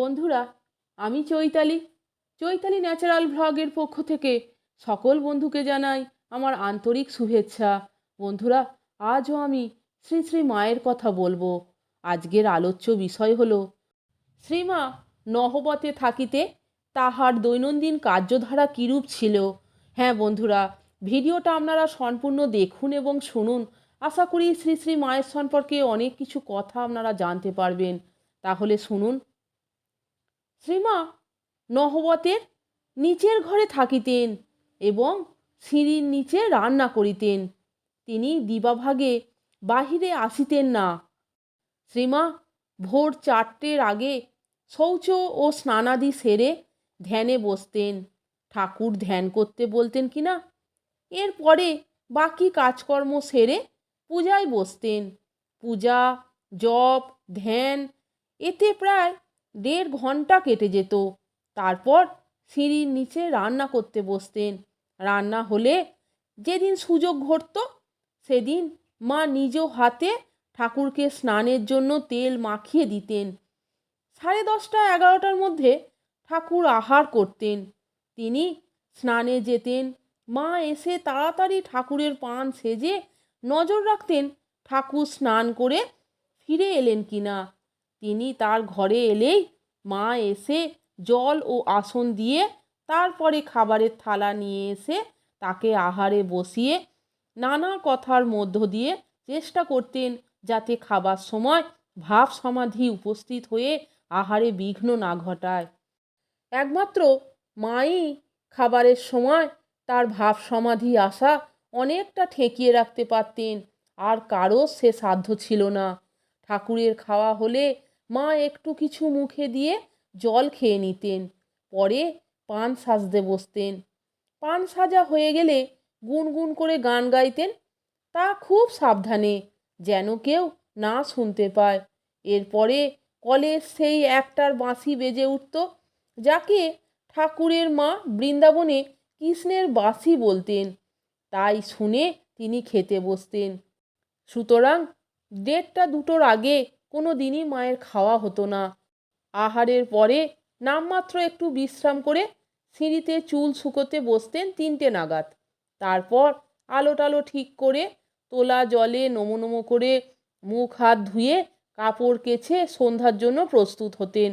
বন্ধুরা, আমি চৈতালি। চৈতালি ন্যাচারাল ভ্লগের পক্ষ থেকে সকল বন্ধুকে জানাই আমার আন্তরিক শুভেচ্ছা। বন্ধুরা, আজও আমি শ্রী শ্রী মায়ের কথা বলব। আজকের আলোচ্য বিষয় হলো, শ্রীমা নহবতে থাকিতে তাহার দৈনন্দিন কার্যধারা কীরূপ ছিল? হ্যাঁ বন্ধুরা, ভিডিওটা আপনারা সম্পূর্ণ দেখুন এবং শুনুন। আশা করি শ্রী শ্রী মায়ের সম্পর্কে অনেক কিছু কথা আপনারা জানতে পারবেন। তাহলে শুনুন শ্রীমা, নহবতের নিচের ঘরে থাকিতেন এবং সিঁড়ির নিচে রান্না করিতেন। তিনি দিবাভাগে বাহিরে আসিতেন না। শ্রীমা, ভোর চারটের আগে শৌচ ও স্নানাদি সেরে ধ্যানে বসতেন। ঠাকুর ধ্যান করতে বলতেন কি না এরপরে বাকি কাজকর্ম সেরে পূজায় বসতেন। পূজা, জপ, ধ্যান, এতে প্রায় দেড় ঘণ্টা কেটে যেত। তারপর সিঁড়ির নিচে রান্না করতে বসতেন। রান্না হলে যেদিন সুযোগ ঘটত, সেদিন মা নিজ হাতে ঠাকুরকে স্নানের জন্য তেল মাখিয়ে দিতেন। সাড়ে দশটা, এগারোটার মধ্যে ঠাকুর আহার করতেন। তিনি স্নানে যেতেন। মা এসে তাড়াতাড়ি ঠাকুরের পান সেজে নজর রাখতেন, ঠাকুর স্নান করে ফিরে এলেন কিনা। তিনি তার ঘরে এলেই মা এসে জল ও আসন দিয়ে তারপরে খাবারের থালা নিয়ে এসে তাকে আহারে বসিয়ে নানা কথার মধ্য দিয়ে চেষ্টা করতেন যাতে খাবার সময় ভাব সমাধি উপস্থিত হয়ে আহারে বিঘ্ন না ঘটায়। একমাত্র মাই খাবারের সময় তার ভাব সমাধি আসা অনেকটা ঠেকিয়ে রাখতে পারতেন, আর কারও সে সাধ্য ছিল না। ঠাকুরের খাওয়া হলে মা একটু কিছু মুখে দিয়ে জল খেয়ে নিতেন, পরে পান সাজতে বসতেন। পান সাজা হয়ে গেলে গুনগুন করে গান গাইতেন, তা খুব সাবধানে যেন কেউ না শুনতে পায়। এরপরে কলের সেই একটার বাঁশি বেজে উঠত, যাকে ঠাকুরের মা বৃন্দাবনে কৃষ্ণের বাঁশি বলতেন। তাই শুনে তিনি খেতে বসতেন। সুতরাং দেড়টা দুটোর আগে কোনো দিনই মায়ের খাওয়া হতো না। আহারের পরে নামমাত্র একটু বিশ্রাম করে সিঁড়িতে চুল শুকোতে বসতেন তিনটে নাগাদ। তারপর আলো টালো ঠিক করে তোলা জলে নমো নমো করে মুখ হাত ধুয়ে কাপড় কেচে সন্ধ্যার জন্য প্রস্তুত হতেন।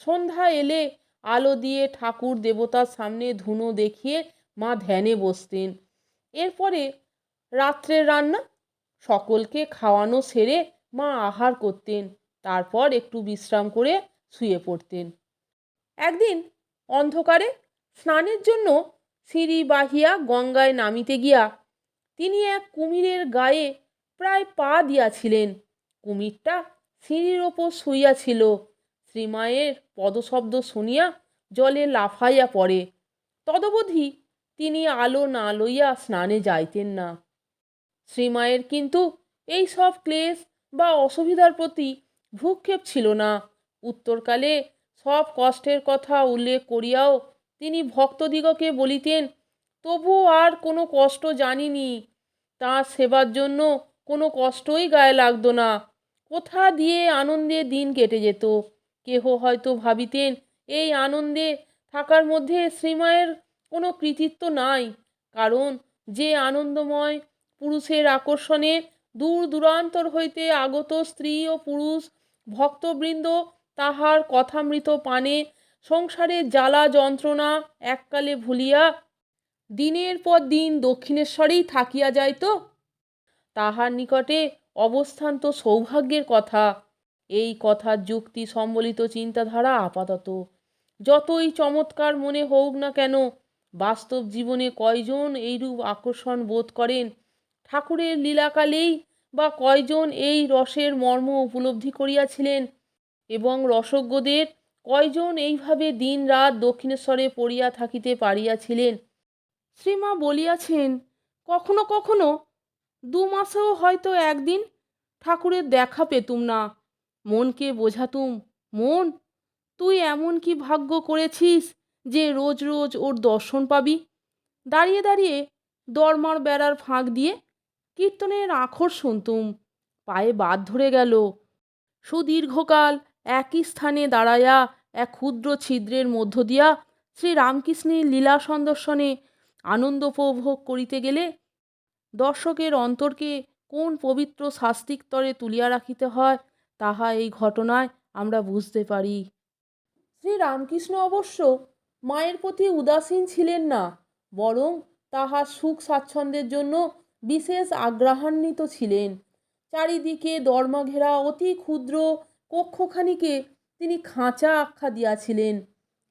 সন্ধ্যা এলে আলো দিয়ে ঠাকুর দেবতার সামনে ধুনো দেখিয়ে মা ধ্যানে বসতেন। এরপরে রাত্রের রান্না, সকলকে খাওয়ানো সেরে মা আহার করতেন, তারপর একটু বিশ্রাম করে শুয়ে পড়তেন। একদিন অন্ধকারে স্নানের জন্য সিঁড়ি বাহিয়া গঙ্গায় নামিতে গিয়া তিনি এক কুমিরের গায়ে প্রায় পা দিয়াছিলেন। কুমিরটা সিঁড়ির ওপর শুইয়াছিল। শ্রীমায়ের পদশব্দ শুনিয়া জলে লাফাইয়া পড়ে। তদবধি তিনি আলো না লইয়া স্নানে যাইতেন না। শ্রীমায়ের কিন্তু এই সব ক্লেশ বা অসুবিধার প্রতি ভ্রুক্ষেপ ছিল না। উত্তরকালে সব কষ্টের কথা উল্লেখ করিয়াও তিনি ভক্তদিগকে বলিতেন তবু আর কোনো কষ্ট জানিনি। তাঁর সেবার জন্য কোনো কষ্টই গায়ে লাগতো না। কোথা দিয়ে আনন্দে দিন কেটে যেত? কেহ হয়তো ভাবিতেন, এই আনন্দে থাকার মধ্যে শ্রীমায়ের কোনো কৃতিত্ব নাই। কারণ যে আনন্দময় পুরুষের আকর্ষণে দূর দূরান্তর হইতে আগত স্ত্রী ও পুরুষ, ভক্তবৃন্দ তাহার কথামৃত পানে সংসারের জ্বালা যন্ত্রণা এককালে ভুলিয়া দিনের পর দিন দক্ষিণেশ্বরেই থাকিয়া যাইত? তাহার নিকটে অবস্থান তো সৌভাগ্যের কথা। এই কথার যুক্তি সম্বলিত চিন্তাধারা আপাতত। যতই চমৎকার মনে হোক না কেন, বাস্তব জীবনে কয়জন এইরূপ আকর্ষণ বোধ করেন ঠাকুরের লীলাকালেই বা কয়জন এই রসের মর্ম উপলব্ধি করিয়াছিলেন? এবং রসজ্ঞদের কয়জন এইভাবে দিন রাত দক্ষিণেশ্বরে পড়িয়া থাকিতে পারিয়াছিলেন? শ্রীমা বলিয়াছেন, কখনো কখনো। দু মাসেও হয়তো একদিন ঠাকুরের দেখা পেতুম না। মনকে বোঝাতুম, মন, তুই এমন কি ভাগ্য করেছিস যে রোজ রোজ ওর দর্শন পাবি? দাঁড়িয়ে দাঁড়িয়ে দরমার বেড়ার ফাঁক দিয়ে কীর্তনের আখর শুনতুম, পায়ে বাদ ধরে গেল। সুদীর্ঘকাল একই স্থানে দাঁড়াইয়া এক ক্ষুদ্র ছিদ্রের মধ্য দিয়া শ্রীরামকৃষ্ণের লীলা সন্দর্শনে আনন্দ উপভোগ করিতে গেলে দর্শকের অন্তরকে কোন পবিত্র শাস্তিক তরে তুলিয়া রাখিতে হয়, তাহা এই ঘটনায় আমরা বুঝতে পারি। শ্রীরামকৃষ্ণ অবশ্য মায়ের প্রতি উদাসীন ছিলেন না, বরং তাহার সুখ স্বাচ্ছন্দ্যের জন্য বিশেষ আগ্রহান্বিত ছিলেন। চারিদিকে দর্মঘেরা অতি ক্ষুদ্র কক্ষখানিকে তিনি খাঁচা আখ্যা দিয়াছিলেন।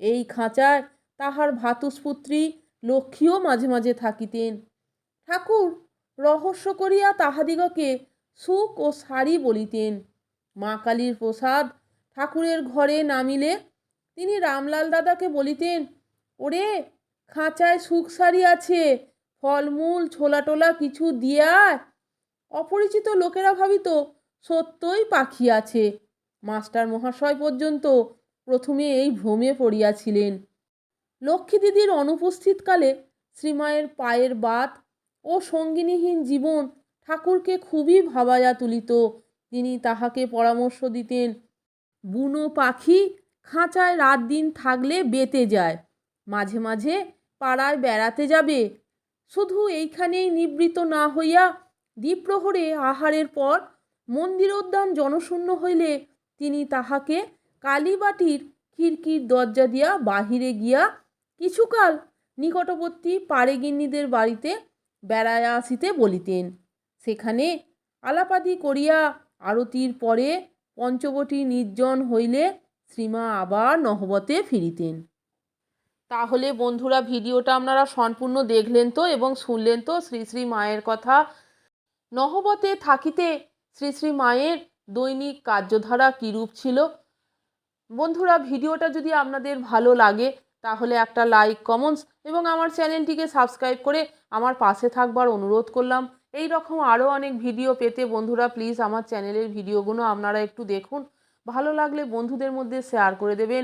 এই খাঁচায় তাহার ভাতুষপুত্রী লক্ষ্মীও মাঝে মাঝে থাকিতেন। ঠাকুর রহস্য করিয়া তাহাদিগকে সুখ ও শাড়ি বলিতেন। মা কালীর প্রসাদ ঠাকুরের ঘরে নামিলে তিনি রামলাল দাদাকে বলিতেন, ওরে, খাঁচায় সুখ শাড়ি আছে ফলমূল ছোলা টোলা কিছু দিয়ে অপরিচিত লোকেরা ভাবিত সত্যই পাখি আছে। মাস্টার মহাশয় পর্যন্ত প্রথমে এই ভ্রমে পড়িয়াছিলেন। লক্ষ্মী দিদির অনুপস্থিতকালে শ্রীমায়ের পায়ের বাত ও সঙ্গিনীহীন জীবন ঠাকুরকে খুবই ভাবাইয়া তুলিত। তিনি তাহাকে পরামর্শ দিতেন, বুনো পাখি, খাঁচায় রাত দিন থাকলে বেতে যায়। মাঝে মাঝে পাড়ায় বেড়াতে যাবে। শুধু এইখানেই নিবৃত না হইয়া দ্বীপ্রহরে আহারের পর মন্দিরোদ্যান জনশূন্য হইলে তিনি তাহাকে কালীবাটির খিড়কির দরজা দিয়া বাহিরে গিয়া কিছুকাল নিকটবর্তী পাড়েগিন্নিদের বাড়িতে বেড়াইয়া আসিতে বলিতেন। সেখানে আলাপাদি করিয়া আরতির পরে পঞ্চবটী নির্জন হইলে শ্রীমা আবার নহবতে ফিরিতেন। তাহলে বন্ধুরা ভিডিওটা আপনারা সম্পূর্ণ দেখলেন তো এবং শুনলেন তো শ্রী শ্রী মায়ের কথা। নহবতে থাকিতে শ্রী শ্রী মায়ের দৈনিক কার্যধারা কীরূপ ছিল? বন্ধুরা, ভিডিওটা যদি আপনাদের ভালো লাগে, তাহলে একটা লাইক কমেন্টস এবং আমার চ্যানেলটিকে সাবস্ক্রাইব করে আমার পাশে থাকবার অনুরোধ করলাম। এই রকম আরও অনেক ভিডিও পেতে বন্ধুরা প্লিজ আমার চ্যানেলের ভিডিওগুলো আপনারা একটু দেখুন। ভালো লাগলে বন্ধুদের মধ্যে শেয়ার করে দেবেন।